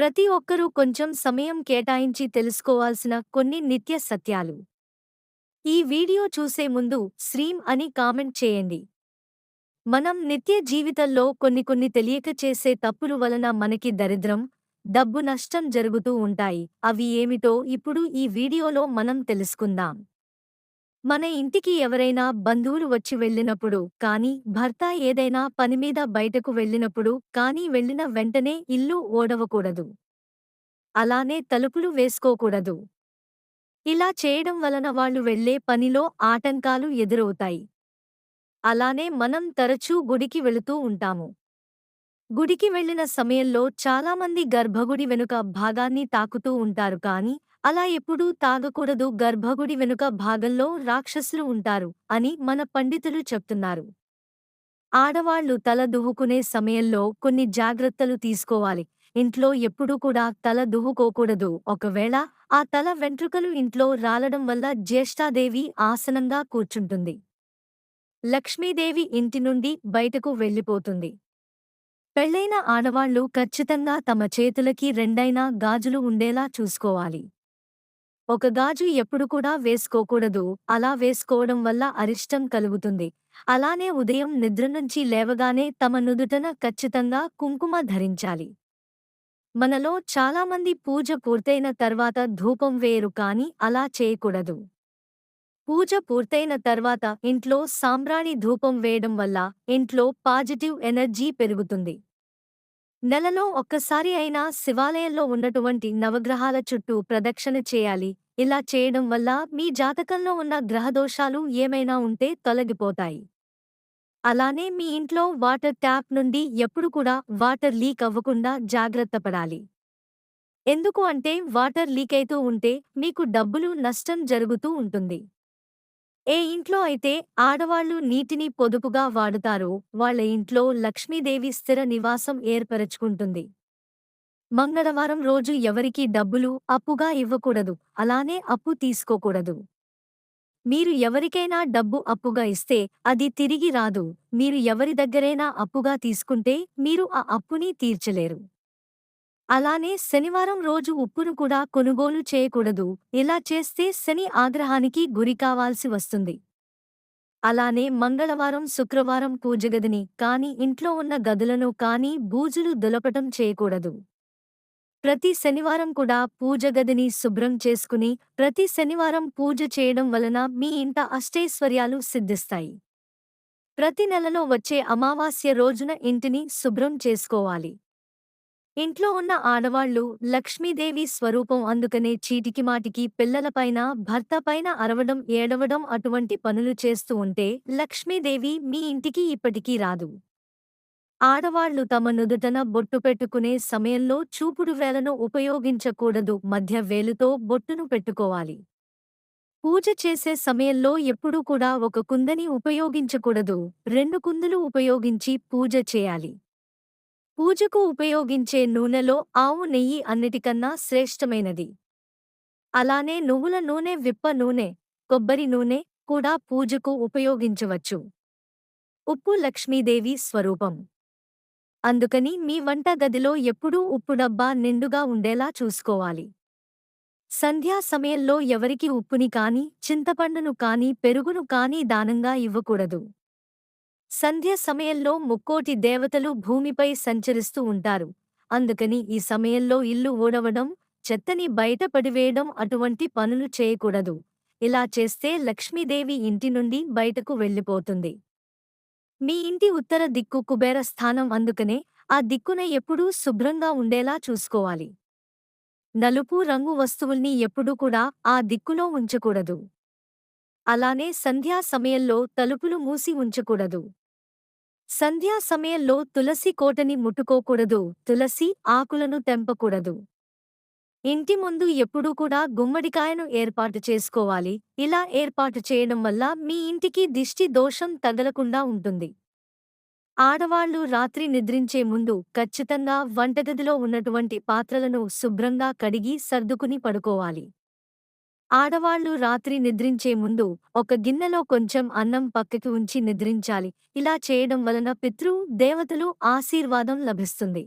ప్రతి ఒక్కరూ కొంచెం సమయం కేటాయించి తెలుసుకోవాల్సిన కొన్ని నిత్య సత్యాలు. ఈ వీడియో చూసే ముందు శ్రీం అని కామెంట్ చేయండి. మనం నిత్య జీవితంలో కొన్ని కొన్ని తెలియక చేసే తప్పులు వలన మనకి దరిద్రం డబ్బు నష్టం జరుగుతూ ఉంటాయి. అవి ఏమిటో ఇప్పుడు ఈ వీడియోలో మనం తెలుసుకుందాం. మన ఇంటికి ఎవరైనా బంధువులు వచ్చి వెళ్ళినప్పుడు కానీ భర్త ఏదైనా పనిమీద బయటకు వెళ్ళినప్పుడు కానీ వెళ్ళిన వెంటనే ఇల్లు ఓడవకూడదు. అలానే తలుపులు వేసుకోకూడదు. ఇలా చేయడం వలన వాళ్ళు వెళ్ళే పనిలో ఆటంకాలు ఎదురవుతాయి. అలానే మనం తరచూ గుడికి వెళుతూ ఉంటాము. గుడికి వెళ్ళిన సమయంలో చాలామంది గర్భగుడి వెనుక భాగాన్ని తాకుతూ ఉంటారు కాని అలా ఎప్పుడూ తాగకూడదు. గర్భగుడి వెనుక భాగంలో రాక్షసులు ఉంటారు అని మన పండితులు చెప్తున్నారు. ఆడవాళ్ళు తల దువ్వుకునే సమయంలో కొన్ని జాగ్రత్తలు తీసుకోవాలి. ఇంట్లో ఎప్పుడూ కూడా తల దువ్వుకోకూడదు. ఒకవేళ ఆ తల వెంట్రుకలు ఇంట్లో రాలడం వల్ల జ్యేష్ఠాదేవి ఆసనంగా కూర్చుంటుంది. లక్ష్మీదేవి ఇంటి నుండి బయటకు వెళ్ళిపోతుంది. పెళ్ళైన ఆడవాళ్ళు ఖచ్చితంగా తమ చేతులకి రెండైనా గాజులు ఉండేలా చూసుకోవాలి. ఒక గాజు ఎప్పుడు కూడా వేసుకోకూడదు. అలా వేసుకోవడం వల్ల అరిష్టం కలుగుతుంది. అలానే ఉదయం నిద్ర నుంచి లేవగానే తమ నుదుటన ఖచ్చితంగా కుంకుమ ధరించాలి. మనలో చాలామంది పూజ పూర్తయిన తర్వాత ధూపం వేయరు కాని అలా చేయకూడదు. పూజ పూర్తయిన తర్వాత ఇంట్లో సాంబ్రాణి ధూపం వేయడం వల్ల ఇంట్లో పాజిటివ్ ఎనర్జీ పెరుగుతుంది. నెలలో ఒక్కసారి అయినా శివాలయంలో ఉన్నటువంటి నవగ్రహాల చుట్టూ ప్రదక్షిణ చేయాలి. ఇలా చేయడం వల్ల మీ జాతకంలో ఉన్న గ్రహదోషాలు ఏమైనా ఉంటే తొలగిపోతాయి. అలానే మీ ఇంట్లో వాటర్ ట్యాప్ నుండి ఎప్పుడు కూడా వాటర్ లీక్ అవ్వకుండా జాగ్రత్త పడాలి. ఎందుకు అంటే వాటర్ లీక్ అయితూ ఉంటే మీకు డబ్బులు నష్టం జరుగుతూ ఉంటుంది. ఏ ఇంట్లో అయితే ఆడవాళ్ళు నీటిని పొదుపుగా వాడుతారో వాళ్ళ ఇంట్లో లక్ష్మీదేవి స్థిర నివాసం ఏర్పరచుకుంటుంది. మంగళవారం రోజు ఎవరికీ డబ్బులు అప్పుగా ఇవ్వకూడదు. అలానే అప్పు తీసుకోకూడదు. మీరు ఎవరికైనా డబ్బు అప్పుగా ఇస్తే అది తిరిగి రాదు. మీరు ఎవరి దగ్గరైనా అప్పుగా తీసుకుంటే మీరు ఆ అప్పుని తీర్చలేరు. అలానే శనివారం రోజు ఉప్పును కూడా కొనుగోలు చేయకూడదు. ఇలా చేస్తే శని ఆగ్రహానికి గురి కావాల్సి వస్తుంది. అలానే మంగళవారం శుక్రవారం పూజగదిని కాని ఇంట్లో ఉన్న గదులను కాని బూజులు దులపటం చేయకూడదు. ప్రతి శనివారం కూడా పూజగదిని శుభ్రం చేసుకుని ప్రతి శనివారం పూజ చేయడం వలన మీ ఇంట అష్టైశ్వర్యాలు సిద్ధిస్తాయి. ప్రతి నెలలో వచ్చే అమావాస్య రోజున ఇంటిని శుభ్రం చేసుకోవాలి. ఇంట్లో ఉన్న ఆడవాళ్ళు లక్ష్మీదేవి స్వరూపం అందుకనే చీటికి మాటికి పిల్లలపైన భర్తపైన అరవడం ఏడవడం అటువంటి పనులు చేస్తూ ఉంటే లక్ష్మీదేవి మీ ఇంటికి ఇప్పటికీ రాదు. ఆడవాళ్ళు తమ నుదుటన బొట్టు పెట్టుకునే సమయంలో చూపుడు వేలను ఉపయోగించకూడదు మధ్య వేలుతో బొట్టును పెట్టుకోవాలి. పూజ చేసే సమయంలో ఎప్పుడూ కూడా ఒక కుందని ఉపయోగించకూడదు రెండు కుందులు ఉపయోగించి పూజ చేయాలి. పూజకు ఉపయోగించే నూనెలో ఆవు నెయ్యి అన్నిటికన్నా శ్రేష్టమైనది. అలానే నువ్వుల నూనె విప్ప నూనె కొబ్బరి నూనె కూడా పూజకు ఉపయోగించవచ్చు. ఉప్పు లక్ష్మీదేవి స్వరూపం. అందుకని మీ వంట గదిలో ఎప్పుడూ ఉప్పు డబ్బా నిండుగా ఉండేలా చూసుకోవాలి. సంధ్యా సమయంలో ఎవరికి ఉప్పుని కాని చింతపండును కాని పెరుగును కాని దానంగా ఇవ్వకూడదు. సంధ్య సమయంలో ముక్కోటి దేవతలు భూమిపై సంచరిస్తూ ఉంటారు. అందుకని ఈ సమయంలో ఇల్లు ఊడవడం చెత్తని బయట పడివేయడం అటువంటి పనులు చేయకూడదు. ఇలా చేస్తే లక్ష్మీదేవి ఇంటి నుండి బయటకు వెళ్ళిపోతుంది. మీ ఇంటి ఉత్తర దిక్కు కుబేర స్థానం అందుకనే ఆ దిక్కున ఎప్పుడూ శుభ్రంగా ఉండేలా చూసుకోవాలి. నలుపు రంగు వస్తువుల్ని ఎప్పుడూ కూడా ఆ దిక్కులో ఉంచకూడదు. అలానే సంధ్యా సమయంలో తలుపులు మూసి ఉంచకూడదు. సంధ్యా సమయంలో తులసి కోటని ముట్టుకోకూడదు. తులసి ఆకులను తెంపకూడదు. ఇంటి ముందు ఎప్పుడూ కూడా గుమ్మడికాయను ఏర్పాటు చేసుకోవాలి. ఇలా ఏర్పాటు చేయడం వల్ల మీ ఇంటికి దిష్టి దోషం తగలకుండా ఉంటుంది. ఆడవాళ్ళు రాత్రి నిద్రించే ముందు ఖచ్చితంగా వంటగదిలో ఉన్నటువంటి పాత్రలను శుభ్రంగా కడిగి సర్దుకుని పడుకోవాలి. ఆడవాళ్ళు రాత్రి నిద్రించే ముందు ఒక గిన్నెలో కొంచెం అన్నం పక్కకి ఉంచి నిద్రించాలి. ఇలా చేయడం వలన పితృ దేవతలు ఆశీర్వాదం లభిస్తుంది.